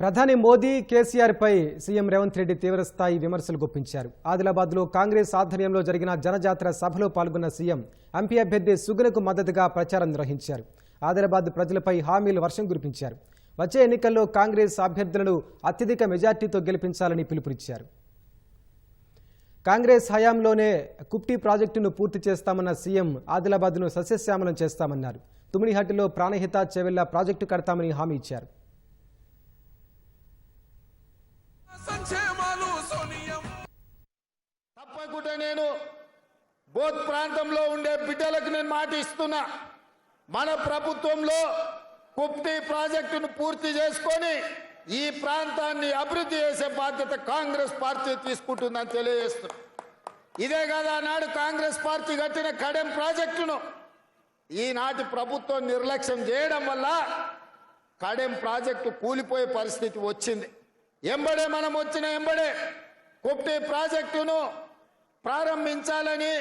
ప్రధాని మోదీ కేసీఆర్ పై సీఎం రేవంత్ రెడ్డి తీవ్రస్థాయి విమర్శలు గుప్పించారు. ఆదిలాబాద్లో కాంగ్రెస్ ఆధ్వర్యంలో జరిగిన జనజాతర సభలో పాల్గొన్న సీఎం ఎంపీ అభ్యర్థి సుగునకు మద్దతుగా ప్రచారం నిర్వహించారు. ఆదిలాబాద్ ప్రజలపై హామీలు వర్షం కురిపించారు. వచ్చే ఎన్నికల్లో కాంగ్రెస్ అభ్యర్థులను అత్యధిక మెజార్టీతో గెలిపించాలని పిలుపునిచ్చారు. కాంగ్రెస్ హయాంలోనే కుప్టి ప్రాజెక్టును పూర్తి చేస్తామన్న సీఎం ఆదిలాబాద్ను సస్యశ్యామలం చేస్తామన్నారు. తుమిడిహట్టిలో ప్రాణహిత చెవెళ్ళ ప్రాజెక్టు కడతామని హామీ ఇచ్చారు. నేను బోధ్ ప్రాంతంలో ఉండే బిడ్డలకు నేను మాట ఇస్తున్నా. మన ప్రభుత్వంలో కుప్తి ప్రాజెక్టును పూర్తి చేసుకొని ఈ ప్రాంతాన్ని అభివృద్ధి చేసే బాధ్యత కాంగ్రెస్ పార్టీ తీసుకుంటుందని తెలియజేస్తున్నా. ఇదే కదా ఆనాడు కాంగ్రెస్ పార్టీ కట్టిన కడెం ప్రాజెక్టును ఈనాటి ప్రభుత్వం నిర్లక్ష్యం చేయడం వల్ల కడెం ప్రాజెక్టు కూలిపోయే పరిస్థితి వచ్చింది. ఎంబడే మనం వచ్చిన ఎంబడే కుప్టి ప్రాజెక్టును ప్రారంభించాలని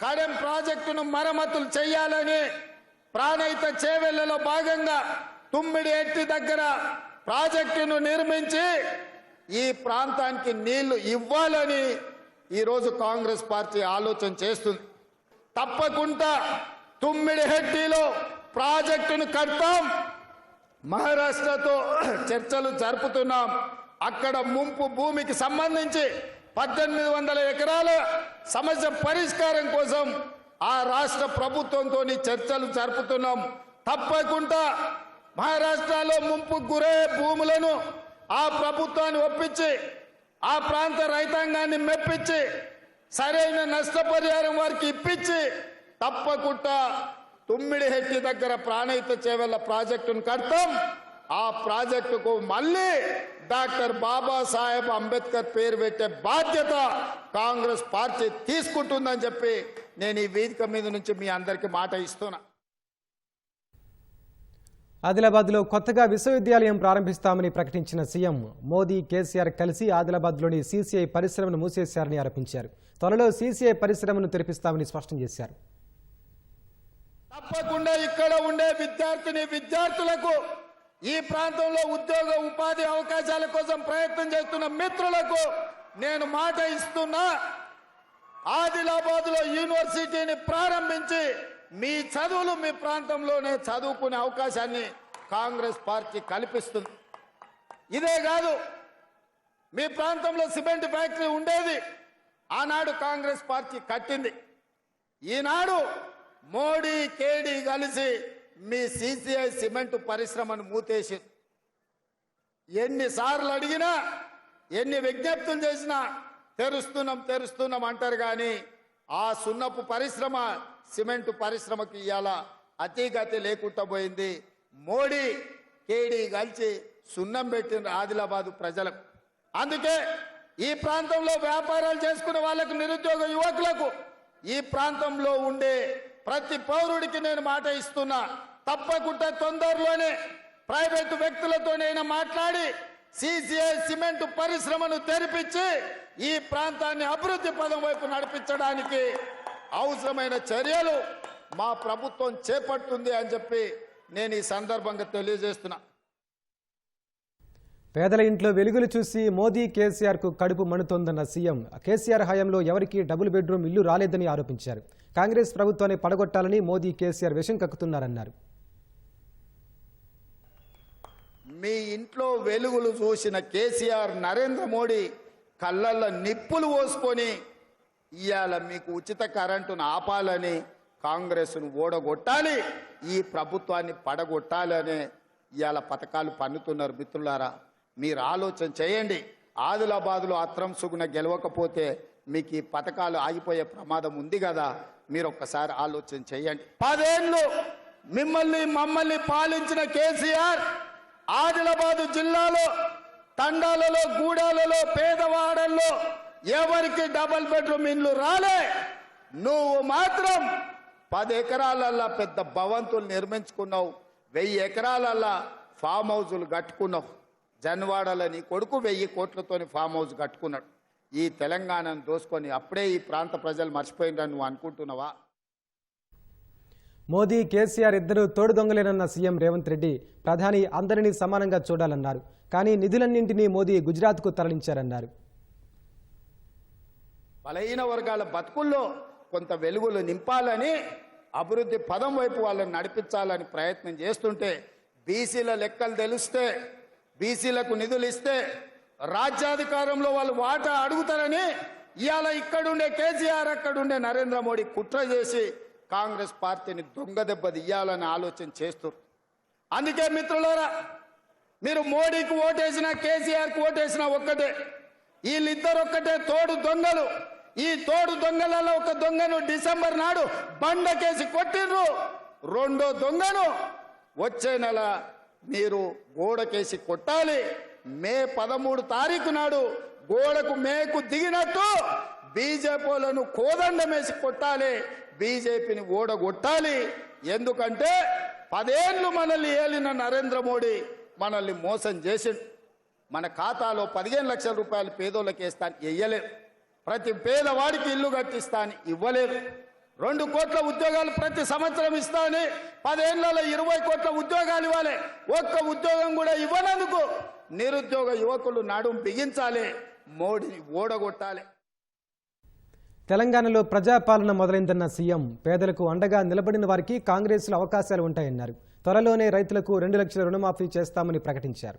కడెం ప్రాజెక్టును మరమ్మతులు చేయాలని ప్రాణహిత చేవెళ్ళలో భాగంగా తుమ్మిడి ఎట్టి దగ్గర ప్రాజెక్టును నిర్మించి ఈ ప్రాంతానికి నీళ్ళు ఇవ్వాలని ఈరోజు కాంగ్రెస్ పార్టీ ఆలోచన చేస్తుంది. తప్పకుండా తుమ్మిడి హెడ్డీలో ప్రాజెక్టును కడతాం. మహారాష్ట్రతో చర్చలు జరుపుతున్నాం. అక్కడ ముంపు భూమికి సంబంధించి పద్దెనిమిది వందల ఎకరాల సమస్య పరిష్కారం కోసం ఆ రాష్ట్ర ప్రభుత్వంతో చర్చలు జరుపుతున్నాం. తప్పకుండా మహారాష్ట్రలో ముంపు గురే భూములను ఆ ప్రభుత్వాన్ని ఒప్పించి ఆ ప్రాంత రైతాంగాన్ని మెప్పించి సరైన నష్టపరిహారం వారికి ఇప్పించి తప్పకుండా తుమ్మిడి హెట్టి దగ్గర ప్రాణహిత చేవెళ్ళ ప్రాజెక్టును కడతాం. ఆ ప్రాజెక్టుకు మళ్ళీ డాక్టర్ బాబాసాహెబ్ అంబేద్కర్ పేరు పెట్టే బాధ్యత కాంగ్రెస్ పార్టీ తీసుకుంటుందని చెప్పి నేను ఈ వేదిక మీద నుంచి మీ అందరికీ మాట ఇస్తున్నా. ఆదిలాబాద్లో కొత్తగా విశ్వవిద్యాలయం ప్రారంభిస్తామని ప్రకటించిన సీఎం మోదీ కేసీఆర్ కలిసి ఆదిలాబాద్లోని సీసీఐ పరిశ్రమను మూసేశారని ఆరోపించారు. త్వరలో సీసీఐ పరిశ్రమను తెరిపిస్తామని స్పష్టం చేశారు. తప్పకుండా ఇక్కడ ఉండే విద్యార్థిని విద్యార్థులకు ఈ ప్రాంతంలో ఉద్యోగ ఉపాధి అవకాశాల కోసం ప్రయత్నం చేస్తున్న మిత్రులకు నేను మాట ఇస్తున్నా. ఆదిలాబాద్లో యూనివర్సిటీని ప్రారంభించి మీ చదువులు మీ ప్రాంతంలోనే చదువుకునే అవకాశాన్ని కాంగ్రెస్ పార్టీ కల్పిస్తుంది. ఇదే కాదు మీ ప్రాంతంలో సిమెంట్ ఫ్యాక్టరీ ఉండేది ఆనాడు కాంగ్రెస్ పార్టీ కట్టింది. ఈనాడు మోడీ కేడీ కలిసి మీ సిసిఐ సిమెంట్ పరిశ్రమను మూతేసి ఎన్నిసార్లు అడిగినా ఎన్ని విజ్ఞప్తులు చేసినా తెరుస్తున్నాం తెరుస్తున్నాం అంటారు కానీ ఆ సున్నపు పరిశ్రమ సిమెంట్ పరిశ్రమకి ఇవాళ అతిగతి లేకుండా పోయింది. మోడీ కేడీ కలిసి సున్నం పెట్టిన ఆదిలాబాదు ప్రజలకు. అందుకే ఈ ప్రాంతంలో వ్యాపారాలు చేసుకునే వాళ్ళకు నిరుద్యోగ యువకులకు ఈ ప్రాంతంలో ఉండే ప్రతి పౌరుడికి నేను మాట ఇస్తున్నా. తప్పకుండా తొందరలోనే ప్రైవేటు వ్యక్తులతోనైనా మాట్లాడి సిసిఐ సిమెంట్ పరిశ్రమను తెరిపించి ఈ ప్రాంతాన్ని అభివృద్ధి పదం వైపు నడిపించడానికి అవసరమైన చర్యలు మా ప్రభుత్వం చేపడుతుంది అని చెప్పి నేను ఈ సందర్భంగా తెలియజేస్తున్నా. పేదల ఇంట్లో వెలుగులు చూసి మోదీ కేసీఆర్కు కడుపు మణుతోందన్న సీఎం. కేసీఆర్ హయాంలో ఎవరికీ డబుల్ బెడ్రూమ్ ఇల్లు రాలేదని ఆరోపించారు. కాంగ్రెస్ ప్రభుత్వాన్ని పడగొట్టాలని మోదీ కేసీఆర్ విషం కక్కుతున్నారన్నారు. మీ ఇంట్లో వెలుగులు చూసిన కేసీఆర్ నరేంద్ర మోడీ కళ్ళల్లో నిప్పులు పోసుకొని ఇవాళ మీకు ఉచిత కరెంటును ఆపాలని కాంగ్రెస్ను ఓడగొట్టాలి ఈ ప్రభుత్వాన్ని పడగొట్టాలని ఇవాళ పథకాలు పన్నుతున్నారు మిత్రులారా. మీరు ఆలోచన చేయండి. ఆదిలాబాద్లో అత్రం సుగుణ గెలవకపోతే మీకు ఈ పథకాలు ఆగిపోయే ప్రమాదం ఉంది కదా. మీరు ఒక్కసారి ఆలోచన చేయండి. పదేళ్ళు మిమ్మల్ని మమ్మల్ని పాలించిన కేసీఆర్ ఆదిలాబాదు జిల్లాలో తండాలలో గూడాలలో పేదవాడల్లో ఎవరికి డబల్ బెడ్రూమ్ ఇండ్లు రాలే? నువ్వు మాత్రం పది ఎకరాలల్లా పెద్ద భవంతులు నిర్మించుకున్నావు వెయ్యి ఎకరాలల్లా ఫామ్ హౌజులు కట్టుకున్నావు. జన్వాడల నీ కొడుకు వెయ్యి కోట్లతోని ఫామ్ హౌస్ కట్టుకున్నాడు. ఈ తెలంగాణను దోసుకొని అప్పుడే ఈ ప్రాంత ప్రజలు మర్చిపోయిందని నువ్వు అనుకుంటున్నావా? మోదీ కేసీఆర్ ఇద్దరు తోడు దొంగలేనన్న సీఎం రేవంత్ రెడ్డి ప్రధాని అందరినీ సమానంగా చూడాలన్నారు. కానీ నిధులన్నింటినీ మోదీ గుజరాత్కు తరలించారన్నారు. బలహీన వర్గాల బతుకుల్లో కొంత వెలుగులు నింపాలని అభివృద్ధి పదం వైపు వాళ్ళని నడిపించాలని ప్రయత్నం చేస్తుంటే బీసీల లెక్కలు తెలిస్తే బీసీలకు నిధులు ఇస్తే రాజ్యాధికారంలో వాళ్ళు వాటా అడుగుతారని ఇవాళ ఇక్కడుండే కేసీఆర్ అక్కడుండే నరేంద్ర మోడీ కుట్ర చేసి కాంగ్రెస్ పార్టీని దొంగ దెబ్బ తీయాలని ఆలోచన చేస్తారు అందుకే మిత్రులారా మీరు మోడీకి ఓటేసినా కేసీఆర్కి ఓటేసినా ఒక్కటే. వీళ్ళిద్దరు ఒక్కటే తోడు దొంగలు. ఈ తోడు దొంగలలో ఒక దొంగను డిసెంబర్ నాడు బండకేసి కొట్టిండ్రు రెండో దొంగను వచ్చే నెల మీరు గోడకేసి కొట్టాలి. మే పదమూడు తారీఖు నాడు గోడకు మేకు దిగినట్టు బీజేపీలను కోదండమేసి కొట్టాలి. బీజేపీని ఓడగొట్టాలి. ఎందుకంటే పదేళ్ళు మనల్ని ఏలిన నరేంద్ర మోడీ మనల్ని మోసం చేసిండు. మన ఖాతాలో పదిహేను లక్షల రూపాయలు పేదోళ్ళకి వేస్తాను వేయలేదు ప్రతి పేదవాడికి ఇల్లు కట్టిస్తాను ఇవ్వలేదు రెండు కోట్ల ఉద్యోగాలు ప్రతి సంవత్సరం ఇస్తాను. పదేళ్ళలో ఇరవై కోట్ల ఉద్యోగాలు ఇవ్వాలి. ఒక్క ఉద్యోగం కూడా ఇవ్వనందుకు నిరుద్యోగ యువకులు నడుం బిగించాలి. మోడీని ఓడగొట్టాలి. తెలంగాణలో ప్రజాపాలన మొదలైందన్న సీఎం పేదలకు అండగా నిలబడిన వారికి కాంగ్రెస్లో అవకాశాలు ఉంటాయన్నారు. త్వరలోనే రైతులకు రెండు లక్షల రుణమాఫీ చేస్తామని ప్రకటించారు.